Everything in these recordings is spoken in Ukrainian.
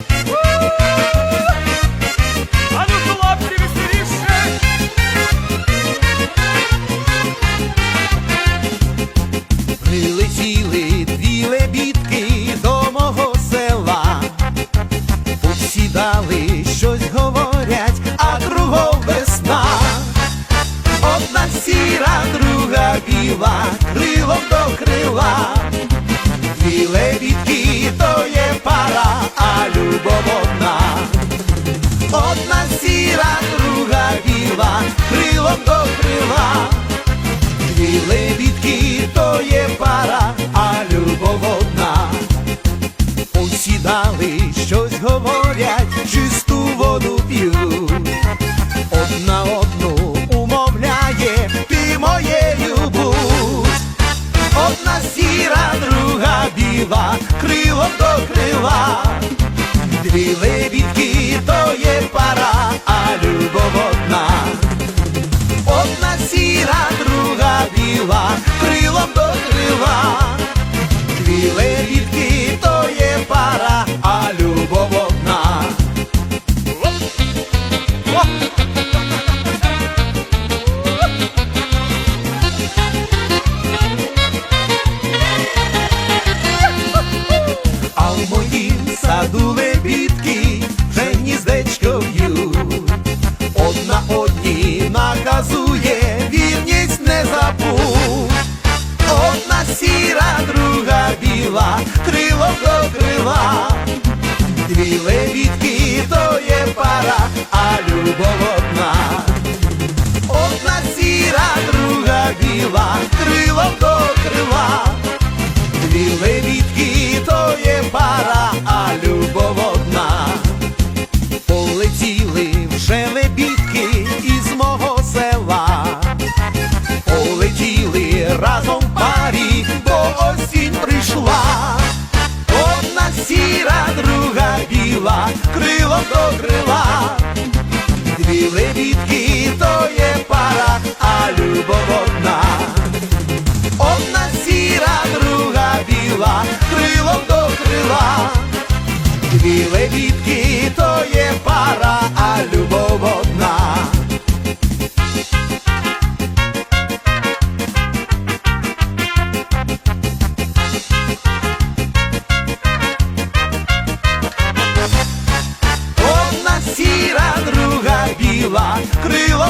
А Дві лебідки то є пара, а любов одна. Посідали, щось говорять, чисту воду п'ють. Одна одну умовляє, ти моєю будь. Одна сіра, друга біла, крилом до крила. Дві саду лебідки вже гніздечко б'ють, Одна одні наказує, вірність не забудь. Одна сіра, друга біла, крило до крила. Дві лебідки Дві то є пара, а любов одна. Одна сіра, друга біла, крилом до крила. Дві лебідки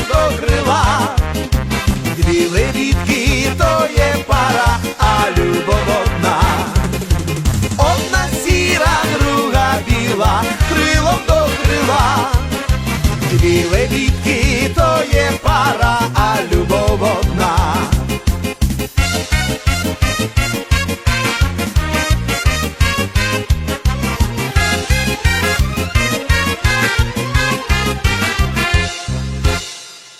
до крила, дві лебідки то є.